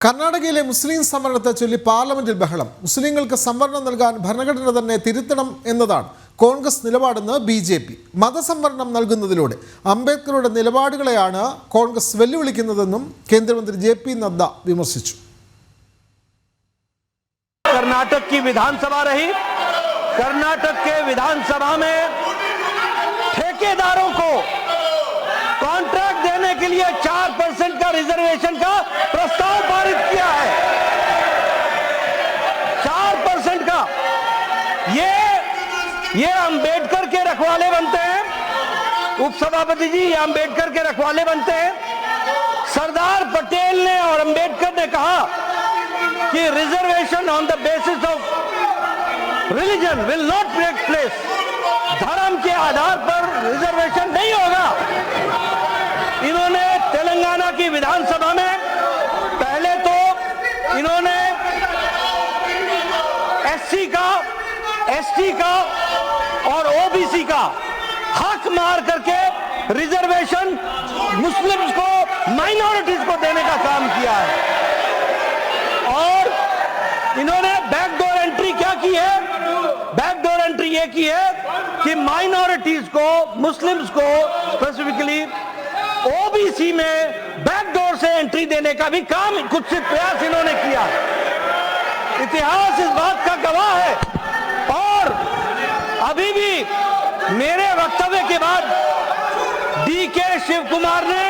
കർണാടകയിലെ മുസ്ലിം സംവരണത്തെ ചൊല്ലി പാർലമെന്റിൽ ബഹളം മുസ്ലിങ്ങൾക്ക് സംവരണം നൽകാൻ ഭരണഘടന തന്നെ തിരുത്തണം എന്നതാണ് കോൺഗ്രസ് നിലപാടെന്ന് ബി ജെ പി മതസംവരണം നൽകുന്നതിലൂടെ അംബേദ്കറുടെ നിലപാടുകളെയാണ് കോൺഗ്രസ് വെല്ലുവിളിക്കുന്നതെന്നും കേന്ദ്രമന്ത്രി ജെ പി നദ്ദ വിമർശിച്ചു कर्नाटक की विधानसभा रही कर्नाटक के विधानसभा में ठेकेदारों को कॉन्ट्रैक्ट देने के लिए चार परसेंट रिजर्वेशन का प्रस्ताव पारित किया है। चार परसेंट का। ये ये अंबेडकर के रखवाले बनते हैं। उपसभापति जी, ये अंबेडकर के रखवाले बनते हैं। सरदार पटेल ने और अंबेडकर ने कहा कि reservation on the basis of religion will not take place धर्म के आधार पर रिजर्वेशन नहीं होगा। विधानसभा में पहले तो इन्होंने एससी का, एसटी का और ओबीसी का हक मार करके रिजर्वेशन मुस्लिम्स को माइनॉरिटीज को देने का काम किया है। और इन्होंने बैकडोर एंट्री क्या की है? बैकडोर एंट्री ये की है कि माइनॉरिटीज को, मुस्लिम्स को स्पेसिफिकली ओबीसी में बैकडोर से एंट्री देने का भी काम, कुछ से प्रयास इन्होंने किया। इतिहास इस बात का गवाह है। और अभी भी मेरे वक्तव्य के बाद डी के शिव कुमार ने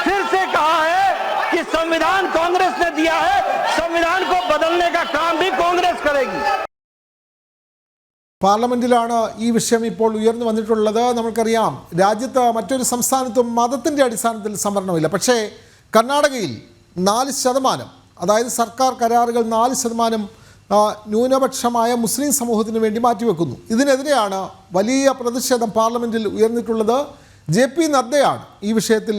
फिर से कहा है कि संविधान कांग्रेस ने दिया है, संविधान को बदलने का काम भी कांग्रेस करेगी। പാർലമെന്റിലാണ് ഈ വിഷയം ഇപ്പോൾ ഉയർന്നു വന്നിട്ടുള്ളത്. നമുക്കറിയാം രാജ്യത്ത് മറ്റൊരു സംസ്ഥാനത്തും മതത്തിന്റെ അടിസ്ഥാനത്തിൽ സംവരണമില്ല. പക്ഷേ കർണാടകയിൽ നാല് ശതമാനം അതായത് സർക്കാർ കരാറുകൾ നാല് ശതമാനം ന്യൂനപക്ഷമായ മുസ്ലിം സമൂഹത്തിന് വേണ്ടി മാറ്റിവെക്കുന്നു. ഇതിനെതിരെയാണ് വലിയ പ്രതിഷേധം പാർലമെന്റിൽ ഉയർന്നിട്ടുള്ളത്. ജെ പി നദ്ദയാണ് ഈ വിഷയത്തിൽ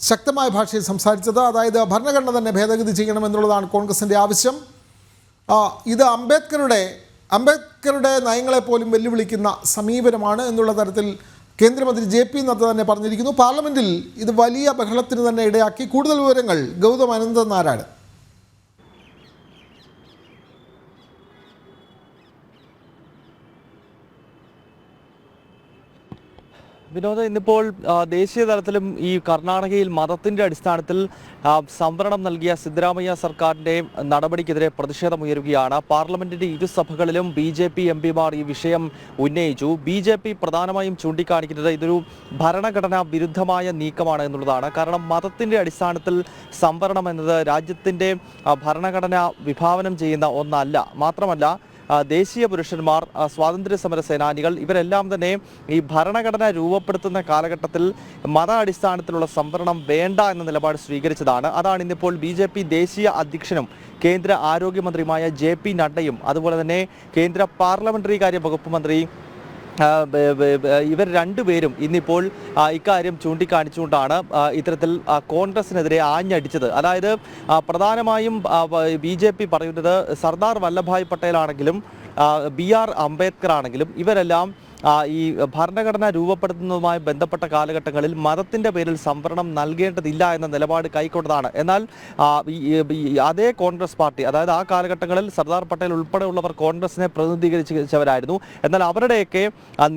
ശക്തമായ ഭാഷയിൽ സംസാരിച്ചത്. അതായത് ഭരണഘടന തന്നെ ഭേദഗതി ചെയ്യണമെന്നുള്ളതാണ് കോൺഗ്രസിന്റെ ആവശ്യം. ഇത് അംബേദ്കറുടെ അംബേദ്കറുടെ നയങ്ങളെ പോലും വെല്ലുവിളിക്കുന്ന സമീപനമാണ് എന്നുള്ള തരത്തിൽ കേന്ദ്രമന്ത്രി ജെ പി നദ്ദ തന്നെ പറഞ്ഞിരിക്കുന്നു. പാർലമെന്റിൽ ഇത് വലിയ ബഹളത്തിന് തന്നെ ഇടയാക്കി. കൂടുതൽ വിവരങ്ങൾ ഗൗതം അനന്തനാരായണൻ. വിനോദ ഇന്നിപ്പോൾ ദേശീയ തലത്തിലും ഈ കർണാടകയിൽ മതത്തിന്റെ അടിസ്ഥാനത്തിൽ സംവരണം നൽകിയ സിദ്ധരാമയ്യ സർക്കാരിന്റെ നടപടിക്കെതിരെ പ്രതിഷേധമുയരുകയാണ് പാർലമെന്റിന്റെ ഇരുസഭകളിലും ബി ജെ പി എം പിമാർ ഈ വിഷയം ഉന്നയിച്ചു. ബി ജെ പി പ്രധാനമായും ചൂണ്ടിക്കാണിക്കുന്നത് ഇതൊരു ഭരണഘടനാ വിരുദ്ധമായ നീക്കമാണ് എന്നുള്ളതാണ്. കാരണം മതത്തിന്റെ അടിസ്ഥാനത്തിൽ സംവരണം എന്നത് രാജ്യത്തിന്റെ ഭരണഘടന വിഭാവനം ചെയ്യുന്ന ഒന്നല്ല. മാത്രമല്ല ദേശീയ പുരുഷന്മാർ സ്വാതന്ത്ര്യ സമര സേനാനികൾ ഇവരെല്ലാം തന്നെ ഈ ഭരണഘടന രൂപപ്പെടുത്തുന്ന കാലഘട്ടത്തിൽ മത അടിസ്ഥാനത്തിലുള്ള സംവരണം വേണ്ട എന്ന നിലപാട് സ്വീകരിച്ചതാണ്. അതാണ് ഇന്നിപ്പോൾ ബി ജെ പി ദേശീയ അധ്യക്ഷനും കേന്ദ്ര ആരോഗ്യമന്ത്രിയുമായ ജെ പി നഡ്ഡയും അതുപോലെ തന്നെ കേന്ദ്ര പാർലമെന്ററി കാര്യ വകുപ്പ് മന്ത്രി ഇവർ രണ്ടുപേരും ഇന്നിപ്പോൾ ഇക്കാര്യം ചൂണ്ടിക്കാണിച്ചുകൊണ്ടാണ് ഇത്തരത്തിൽ കോൺഗ്രസിനെതിരെ ആഞ്ഞടിച്ചത്. അതായത് പ്രധാനമായും ബി ജെ പി പറയുന്നത് സർദാർ വല്ലഭായ് പട്ടേൽ ആണെങ്കിലും ബി ആർ അംബേദ്കർ ആണെങ്കിലും ഇവരെല്ലാം ഈ ഭരണഘടന രൂപപ്പെടുത്തുന്നതുമായി ബന്ധപ്പെട്ട കാലഘട്ടങ്ങളിൽ മതത്തിന്റെ പേരിൽ സംവരണം നൽകേണ്ടതില്ല എന്ന നിലപാട് കൈക്കൊണ്ടതാണ്. എന്നാൽ അതേ കോൺഗ്രസ് പാർട്ടി അതായത് ആ കാലഘട്ടങ്ങളിൽ സർദാർ പട്ടേൽ ഉൾപ്പെടെയുള്ളവർ കോൺഗ്രസിനെ പ്രതിനിധീകരിച്ചവരായിരുന്നു. എന്നാൽ അവരുടെയൊക്കെ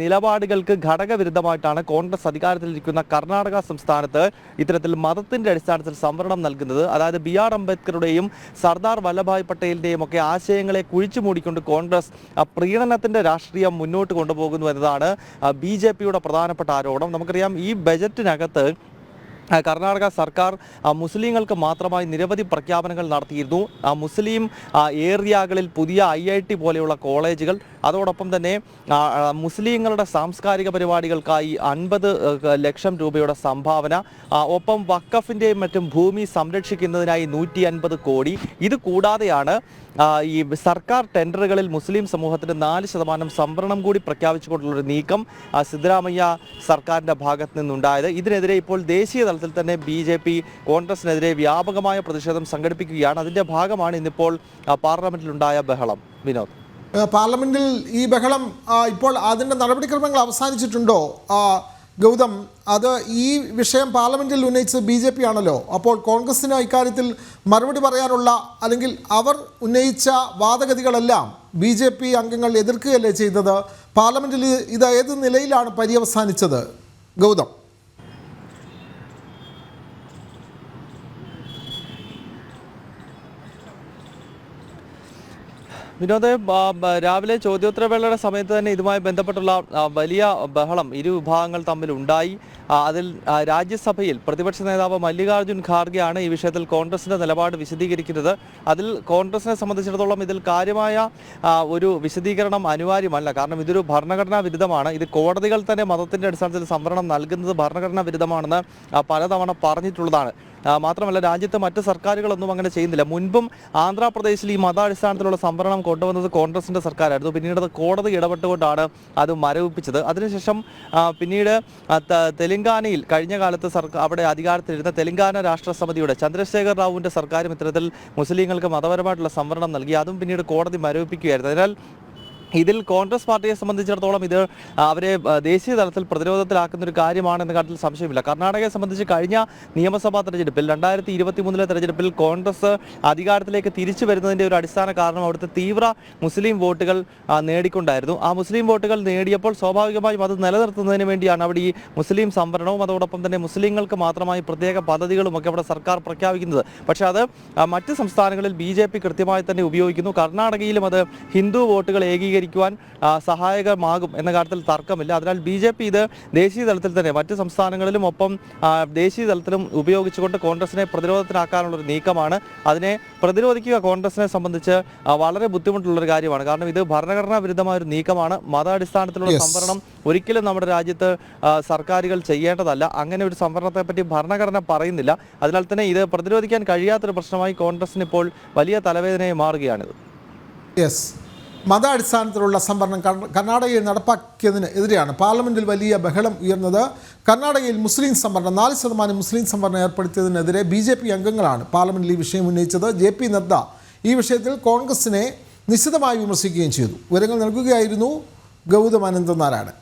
നിലപാടുകൾക്ക് ഘടകവിരുദ്ധമായിട്ടാണ് കോൺഗ്രസ് അധികാരത്തിലിരിക്കുന്ന കർണാടക സംസ്ഥാനത്ത് ഇത്തരത്തിൽ മതത്തിന്റെ അടിസ്ഥാനത്തിൽ സംവരണം നൽകുന്നത്. അതായത് ബി ആർ അംബേദ്കറുടെയും സർദാർ വല്ലഭായ് പട്ടേലിന്റെയും ഒക്കെ ആശയങ്ങളെ കുഴിച്ചു മൂടിക്കൊണ്ട് കോൺഗ്രസ് പ്രീണനത്തിന്റെ രാഷ്ട്രീയം മുന്നോട്ട് കൊണ്ടുപോകുന്നു എന്നതാണ് ബി ജെ പിയുടെ പ്രധാനപ്പെട്ട ആരോപണം. നമുക്കറിയാം ഈ ബജറ്റിനകത്ത് കർണാടക സർക്കാർ മുസ്ലിങ്ങൾക്ക് മാത്രമായി നിരവധി പ്രഖ്യാപനങ്ങൾ നടത്തിയിരുന്നു. മുസ്ലിം ഏരിയകളിൽ പുതിയ ഐ ഐ ടി പോലെയുള്ള കോളേജുകൾ. അതോടൊപ്പം തന്നെ മുസ്ലിങ്ങളുടെ സാംസ്കാരിക പരിപാടികൾക്കായി അൻപത് ലക്ഷം രൂപയുടെ സംഭാവന ഒപ്പം വക്കഫിന്റെയും മറ്റും ഭൂമി സംരക്ഷിക്കുന്നതിനായി നൂറ്റി അൻപത് കോടി. ഇത് കൂടാതെയാണ് ഈ സർക്കാർ ടെൻഡറുകളിൽ മുസ്ലിം സമൂഹത്തിന് നാല് ശതമാനം സംവരണം കൂടി പ്രഖ്യാപിച്ചുകൊണ്ടുള്ളൊരു നീക്കം സിദ്ധരാമയ്യ സർക്കാരിന്റെ ഭാഗത്ത് നിന്നുണ്ടായത്. ഇതിനെതിരെ ഇപ്പോൾ ദേശീയ തന്നെ ബി ജെ പി കോൺഗ്രസിനെതിരെ വ്യാപകമായ പ്രതിഷേധം സംഘടിപ്പിക്കുകയാണ്. അതിന്റെ ഭാഗമാണ് ഇന്നിപ്പോൾ പാർലമെന്റിലുണ്ടായ ബഹളം. വിനോദ്. പാർലമെന്റിൽ ഈ ബഹളം ഇപ്പോൾ അതിന്റെ നടപടിക്രമങ്ങൾ അവസാനിച്ചിട്ടുണ്ടോ? ഗൗതം അത് ഈ വിഷയം പാർലമെന്റിൽ ഉന്നയിച്ചത് ബി ജെ പി ആണല്ലോ. അപ്പോൾ കോൺഗ്രസിന് ഇക്കാര്യത്തിൽ മറുപടി പറയാനുള്ള അല്ലെങ്കിൽ അവർ ഉന്നയിച്ച വാദഗതികളെല്ലാം ബി ജെ പി അംഗങ്ങൾ എതിർക്കുകയല്ലേ ചെയ്തത്? പാർലമെന്റിൽ ഇത് ഏത് നിലയിലാണ് പര്യവസാനിച്ചത്? ഗൗതം. വിനോദ് രാവിലെ ചോദ്യോത്തരവേളയുടെ സമയത്ത് തന്നെ ഇതുമായി ബന്ധപ്പെട്ടുള്ള വലിയ ബഹളം ഇരു വിഭാഗങ്ങൾ തമ്മിൽ ഉണ്ടായി അതിൽ രാജ്യസഭയിൽ പ്രതിപക്ഷ നേതാവ് മല്ലികാർജുൻ ഖാർഗെയാണ് ഈ വിഷയത്തിൽ കോൺഗ്രസിന്റെ നിലപാട് വിശദീകരിക്കുന്നത്. അതിൽ കോൺഗ്രസിനെ സംബന്ധിച്ചിടത്തോളം ഇതിൽ കാര്യമായ ഒരു വിശദീകരണം അനിവാര്യമല്ല. കാരണം ഇതൊരു ഭരണഘടനാ വിരുദ്ധമാണ്. ഇത് കോടതികൾ തന്നെ മതത്തിന്റെ അടിസ്ഥാനത്തിൽ സംവരണം നൽകുന്നത് ഭരണഘടനാ വിരുദ്ധമാണെന്ന് പലതവണ പറഞ്ഞിട്ടുള്ളതാണ്. മാത്രമല്ല രാജ്യത്തെ മറ്റ് സർക്കാരുകളൊന്നും അങ്ങനെ ചെയ്യുന്നില്ല. മുൻപും ആന്ധ്രാപ്രദേശിൽ ഈ മതാടിസ്ഥാനത്തിലുള്ള സംവരണം കൊണ്ടുവന്നത് കോൺഗ്രസിന്റെ സർക്കാരായിരുന്നു. പിന്നീട് അത് കോടതി ഇടപെട്ടുകൊണ്ടാണ് അത് മരവിപ്പിച്ചത്. അതിനുശേഷം പിന്നീട് തെലങ്കാനയിൽ കഴിഞ്ഞ കാലത്ത് സർക്കാർ അവിടെ അധികാരത്തിലിരുന്ന തെലങ്കാന രാഷ്ട്ര സമിതിയുടെ ചന്ദ്രശേഖർ റാവുവിന്റെ സർക്കാരും ഇത്തരത്തിൽ മുസ്ലിങ്ങൾക്ക് മതപരമായിട്ടുള്ള സംവരണം നൽകി. അതും പിന്നീട് കോടതി മരവിപ്പിക്കുകയായിരുന്നു. അതിനാൽ ഇതിൽ കോൺഗ്രസ് പാർട്ടിയെ സംബന്ധിച്ചിടത്തോളം ഇത് അവരെ ദേശീയ തലത്തിൽ പ്രതിരോധത്തിലാക്കുന്ന ഒരു കാര്യമാണെന്ന കാര്യത്തിൽ സംശയമില്ല. കർണാടകയെ സംബന്ധിച്ച് കഴിഞ്ഞ നിയമസഭാ തെരഞ്ഞെടുപ്പിൽ രണ്ടായിരത്തി ഇരുപത്തി മൂന്നിലെ തെരഞ്ഞെടുപ്പിൽ കോൺഗ്രസ് അധികാരത്തിലേക്ക് തിരിച്ചു വരുന്നതിന്റെ ഒരു അടിസ്ഥാന കാരണം അവിടുത്തെ തീവ്ര മുസ്ലിം വോട്ടുകൾ നേടിക്കൊണ്ടായിരുന്നു. ആ മുസ്ലിം വോട്ടുകൾ നേടിയപ്പോൾ സ്വാഭാവികമായും അത് നിലനിർത്തുന്നതിന് വേണ്ടിയാണ് അവിടെ ഈ മുസ്ലിം സംവരണവും അതോടൊപ്പം തന്നെ മുസ്ലിങ്ങൾക്ക് മാത്രമായി പ്രത്യേക പദ്ധതികളും ഒക്കെ അവിടെ സർക്കാർ പ്രഖ്യാപിക്കുന്നത്. പക്ഷേ അത് മറ്റ് സംസ്ഥാനങ്ങളിൽ ബി കൃത്യമായി തന്നെ ഉപയോഗിക്കുന്നു. കർണാടകയിലും അത് ഹിന്ദു വോട്ടുകൾ ഏകീകരിക്കുവാൻ ആ, സഹായകമാകും എന്ന കാര്യത്തിൽ തർക്കമില്ല. അതിനാൽ ബി ജെ പി ഇത് ദേശീയ തലത്തിൽ തന്നെ മറ്റ് സംസ്ഥാനങ്ങളിലും ഒപ്പം ദേശീയ തലത്തിലും ഉപയോഗിച്ചുകൊണ്ട് കോൺഗ്രസിനെ പ്രതിരോധത്തിലാക്കാനുള്ള ഒരു നീക്കമാണ്. അതിനെ പ്രതിരോധിക്കുക കോൺഗ്രസിനെ സംബന്ധിച്ച് വളരെ ബുദ്ധിമുട്ടുള്ള ഒരു കാര്യമാണ്. കാരണം ഇത് ഭരണഘടനാ വിരുദ്ധമായ ഒരു നീക്കമാണ്. മതാടിസ്ഥാനത്തിലുള്ള. സംവരണം ഒരിക്കലും നമ്മുടെ രാജ്യത്ത് സർക്കാരുകൾ ചെയ്യേണ്ടതല്ല. അങ്ങനെ ഒരു സംവരണത്തെ പറ്റി ഭരണഘടന പറയുന്നില്ല. അതിനാൽ തന്നെ ഇത് പ്രതിരോധിക്കാൻ കഴിയാത്തൊരു പ്രശ്നമായി കോൺഗ്രസിന് ഇപ്പോൾ വലിയ തലവേദനയായി മാറുകയാണിത്. യെസ് മത അടിസ്ഥാനത്തിലുള്ള സംവരണം കർണാടകയിൽ നടപ്പാക്കിയതിന് എതിരെയാണ്. പാർലമെന്റിൽ വലിയ ബഹളം ഉയർന്നത് കർണാടകയിൽ മുസ്ലിം സംവരണം നാല് ശതമാനം മുസ്ലിം സംവരണം ഏർപ്പെടുത്തിയതിനെതിരെ ബി ജെ പി അംഗങ്ങളാണ് പാർലമെന്റിൽ ഈ വിഷയം ഉന്നയിച്ചത്. ജെ പി നദ്ദ ഈ വിഷയത്തിൽ കോൺഗ്രസിനെ നിശിതമായി വിമർശിക്കുകയും ചെയ്തു. വിവരങ്ങൾ നൽകുകയായിരുന്നു ഗൗതം അനന്തനാരായണൻ